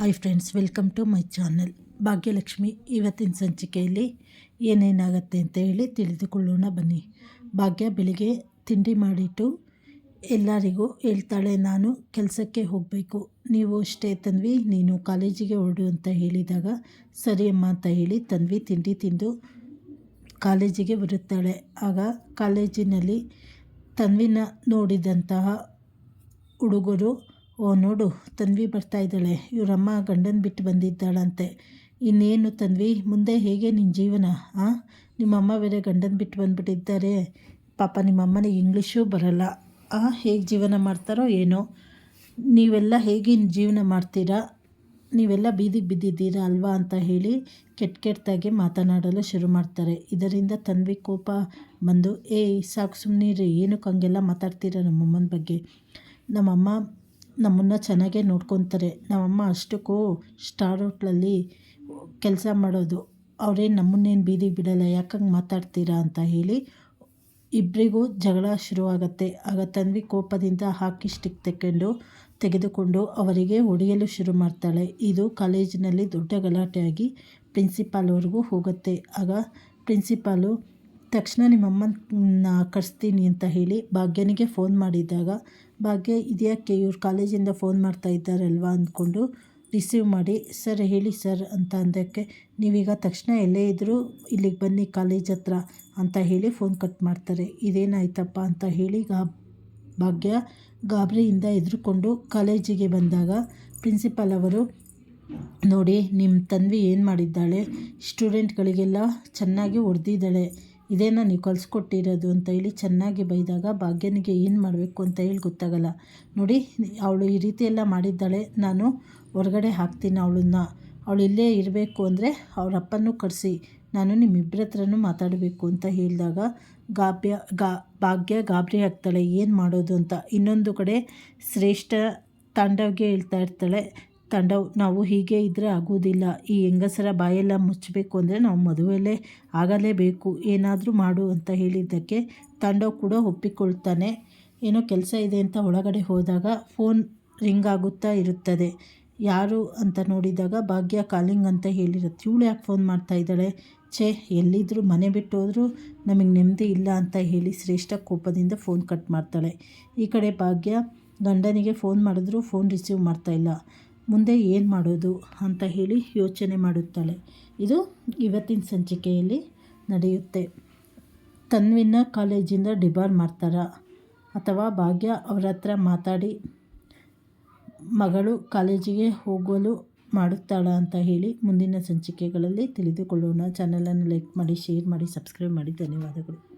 Hi friends welcome to my channel Bhagyalakshmi, ಇವತ್ತಿನ ಸಂಚಿಕೆಯಲ್ಲಿ ಏನೇನಾಗುತ್ತೆ ಅಂತ ಹೇಳಿ ತಿಳಿದುಕೊಳ್ಳೋಣ ಬನ್ನಿ. ಭಾಗ್ಯ ಬೆಳಿಗ್ಗೆ ತಿಂಡಿ ಮಾಡಿಟ್ಟು ಎಲ್ಲರಿಗೂ ಹೇಳ್ತಾಳೆ, ನಾನು ಕೆಲಸಕ್ಕೆ ಹೋಗಬೇಕು. ನೀವು ಅಷ್ಟೇ ತನ್ವಿ, ನೀನು ಕಾಲೇಜಿಗೆ ಹೊರಡು ಅಂತ ಹೇಳಿದಾಗ ಸರಿ ಅಮ್ಮ ಅಂತ ಹೇಳಿ ತನ್ವಿ ತಿಂಡಿ ತಿಂದು ಕಾಲೇಜಿಗೆ ಬರುತ್ತಾಳೆ. ಆಗ ಕಾಲೇಜಿನಲ್ಲಿ ತನ್ವಿನ ನೋಡಿದಂತಹ ಹುಡುಗರು ಓ ನೋಡು, ತನ್ವಿ ಬರ್ತಾ ಇದ್ದಾಳೆ. ಇವರಮ್ಮ ಗಂಡನ ಬಿಟ್ಟು ಬಂದಿದ್ದಾಳಂತೆ. ಇನ್ನೇನು ತನ್ವಿ? ಮುಂದೆ ಹೇಗೆ ನಿನ್ನ ಜೀವನ? ಹಾಂ ನಿಮ್ಮಮ್ಮ ಬೇರೆ ಗಂಡನ ಬಿಟ್ಟು ಬಂದುಬಿಟ್ಟಿದ್ದಾರೆ. ಪಾಪ ನಿಮ್ಮಮ್ಮನಿಗೆ ಇಂಗ್ಲೀಷು ಬರಲ್ಲ. ಆ, ಹೇಗೆ ಜೀವನ ಮಾಡ್ತಾರೋ ಏನೋ. ನೀವೆಲ್ಲ ಹೇಗೆ ಜೀವನ ಮಾಡ್ತೀರಾ? ನೀವೆಲ್ಲ ಬೀದಿಗೆ ಬಿದ್ದಿದ್ದೀರಾ ಅಲ್ವಾ ಅಂತ ಹೇಳಿ ಕೆಟ್ಟ ಕೆಟ್ಟದಾಗಿ ಮಾತನಾಡಲು ಶುರು ಮಾಡ್ತಾರೆ. ಇದರಿಂದ ತನ್ವಿ ಕೋಪ ಬಂದು, ಏಯ್, ಸಾಕು ಸುಮ್ಮನೆ ಏನಕ್ಕೆ ಹಂಗೆಲ್ಲ ಮಾತಾಡ್ತೀರಾ ನಮ್ಮಮ್ಮನ ಬಗ್ಗೆ? ನಮ್ಮಮ್ಮ ನಮ್ಮನ್ನು ಚೆನ್ನಾಗೇ ನೋಡ್ಕೊತಾರೆ. ನಮ್ಮಮ್ಮ ಅಷ್ಟಕ್ಕೂ ಸ್ಟಾರ್ ಹೋಟ್ಲಲ್ಲಿ ಕೆಲಸ ಮಾಡೋದು. ಅವರೇನು ನಮ್ಮನ್ನೇನು ಬೀದಿಗೆ ಬಿಡಲ್ಲ, ಯಾಕಂಗೆ ಮಾತಾಡ್ತೀರಾ ಅಂತ ಹೇಳಿ ಇಬ್ಬರಿಗೂ ಜಗಳ ಶುರುವಾಗತ್ತೆ. ಆಗ ತನ್ವಿ ಕೋಪದಿಂದ ಹಾಕಿ ಸ್ಟಿಕ್ ತೆಕ್ಕೊಂಡು, ತೆಗೆದುಕೊಂಡು ಅವರಿಗೆ ಹೊಡೆಯಲು ಶುರು ಮಾಡ್ತಾಳೆ. ಇದು ಕಾಲೇಜಿನಲ್ಲಿ ದೊಡ್ಡ ಗಲಾಟೆಯಾಗಿ ಪ್ರಿನ್ಸಿಪಾಲ್ವರೆಗೂ ಹೋಗುತ್ತೆ. ಆಗ ಪ್ರಿನ್ಸಿಪಾಲು ತಕ್ಷಣ ನಿಮ್ಮಮ್ಮನ ಕರೆಸ್ತೀನಿ ಅಂತ ಹೇಳಿ ಭಾಗ್ಯನಿಗೆ ಫೋನ್ ಮಾಡಿದಾಗ, ಭಾಗ್ಯ ಇದ್ಯಾಕೆ ಇವ್ರು ಕಾಲೇಜಿಂದ ಫೋನ್ ಮಾಡ್ತಾ ಇದ್ದಾರಲ್ವಾ ಅಂದ್ಕೊಂಡು ರಿಸೀವ್ ಮಾಡಿ, ಸರ್, ಹೇಳಿ ಸರ್ ಅಂತ ಅಂದಕ್ಕೆ ನೀವೀಗ ತಕ್ಷಣ ಎಲ್ಲೇ ಇದ್ದರೂ ಇಲ್ಲಿಗೆ ಬನ್ನಿ ಕಾಲೇಜ್ ಹತ್ರ ಅಂತ ಹೇಳಿ ಫೋನ್ ಕಟ್ ಮಾಡ್ತಾರೆ. ಇದೇನಾಯ್ತಪ್ಪ ಅಂತ ಹೇಳಿ ಗಾ ಭಾಗ್ಯ ಗಾಬರಿಯಿಂದ ಎದುರುಕೊಂಡು ಕಾಲೇಜಿಗೆ ಬಂದಾಗ ಪ್ರಿನ್ಸಿಪಾಲ್ ಅವರು, ನೋಡಿ ನಿಮ್ಮ ತನ್ವಿ ಏನು ಮಾಡಿದ್ದಾಳೆ? ಸ್ಟೂಡೆಂಟ್ಗಳಿಗೆಲ್ಲ ಚೆನ್ನಾಗಿ ಹೊಡೆದಿದ್ದಾಳೆ. ಇದೇನ ನೀವು ಕಲಿಸ್ಕೊಟ್ಟಿರೋದು ಅಂತ ಹೇಳಿ ಚೆನ್ನಾಗಿ ಬೈದಾಗ ಭಾಗ್ಯನಿಗೆ ಏನು ಮಾಡಬೇಕು ಅಂತ ಹೇಳಿ ಗೊತ್ತಾಗಲ್ಲ. ನೋಡಿ, ಅವಳು ಈ ರೀತಿ ಎಲ್ಲ ಮಾಡಿದ್ದಾಳೆ, ನಾನು ಹೊರಗಡೆ ಹಾಕ್ತೀನಿ ಅವಳನ್ನ. ಅವಳು ಇಲ್ಲೇ ಇರಬೇಕು ಅಂದರೆ ಅವ್ರ ಅಪ್ಪನೂ ಕರೆಸಿ, ನಾನು ನಿಮ್ಮಿಬ್ಬರ ಹತ್ರನೂ ಮಾತಾಡಬೇಕು ಅಂತ ಹೇಳಿದಾಗ ಗಾಬ್ಯ ಗಾ, ಭಾಗ್ಯ ಗಾಬರಿ ಆಗ್ತಾಳೆ, ಏನು ಮಾಡೋದು ಅಂತ. ಇನ್ನೊಂದು ಕಡೆ ಶ್ರೇಷ್ಠ ತಾಂಡವ್ಗೆ ಹೇಳ್ತಾ ಇರ್ತಾಳೆ ತಂಡವು ನಾವು ಹೀಗೆ ಇದ್ದರೆ ಆಗೋದಿಲ್ಲ ಈ ಹೆಂಗಸರ ಬಾಯೆಲ್ಲ ಮುಚ್ಚಬೇಕು ಅಂದರೆ ನಾವು ಮದುವೆಯಲ್ಲೇ ಆಗಲೇಬೇಕು. ಏನಾದರೂ ಮಾಡು ಅಂತ ಹೇಳಿದ್ದಕ್ಕೆ ತಂಡವ್ ಕೂಡ ಒಪ್ಪಿಕೊಳ್ತಾನೆ. ಏನೋ ಕೆಲಸ ಇದೆ ಅಂತ ಒಳಗಡೆ ಹೋದಾಗ ಫೋನ್ ರಿಂಗ್ ಆಗುತ್ತಾ ಇರುತ್ತದೆ. ಯಾರು ಅಂತ ನೋಡಿದಾಗ ಭಾಗ್ಯ ಕಾಲಿಂಗ್ ಅಂತ ಹೇಳಿರುತ್ತೆ. ಇವಳು ಯಾಕೆ ಫೋನ್ ಮಾಡ್ತಾ ಇದ್ದಾಳೆ? ಛೇ ಎಲ್ಲಿದ್ದರೂ ಮನೆ ಬಿಟ್ಟು ಹೋದರೂ ನಮಗೆ ನೆಮ್ಮದಿ ಇಲ್ಲ ಅಂತ ಹೇಳಿ ಶ್ರೇಷ್ಠ ಕೋಪದಿಂದ ಫೋನ್ ಕಟ್ ಮಾಡ್ತಾಳೆ. ಈ ಕಡೆ ಭಾಗ್ಯ ಗಂಡನಿಗೆ ಫೋನ್ ಮಾಡಿದ್ರೂ ಫೋನ್ ರಿಸೀವ್ ಮಾಡ್ತಾಯಿಲ್ಲ ಮುಂದೆ ಏನು ಮಾಡೋದು ಅಂತ ಹೇಳಿ ಯೋಚನೆ ಮಾಡುತ್ತಾಳೆ. ಇದು ಇವತ್ತಿನ ಸಂಚಿಕೆಯಲ್ಲಿ ನಡೆಯುತ್ತೆ. ತನ್ವಿನ ಕಾಲೇಜಿಂದ ಡಿಬಾರ್ ಮಾಡ್ತಾರಾ? ಅಥವಾ ಭಾಗ್ಯ ಅವರ ಹತ್ರ ಮಾತಾಡಿ ಮಗಳು ಕಾಲೇಜಿಗೆ ಹೋಗಲು ಮಾಡುತ್ತಾಳ ಅಂತ ಹೇಳಿ ಮುಂದಿನ ಸಂಚಿಕೆಗಳಲ್ಲಿ ತಿಳಿದುಕೊಳ್ಳೋಣ. ಚಾನಲನ್ನು ಲೈಕ್ ಮಾಡಿ, ಶೇರ್ ಮಾಡಿ, ಸಬ್ಸ್ಕ್ರೈಬ್ ಮಾಡಿ. ಧನ್ಯವಾದಗಳು.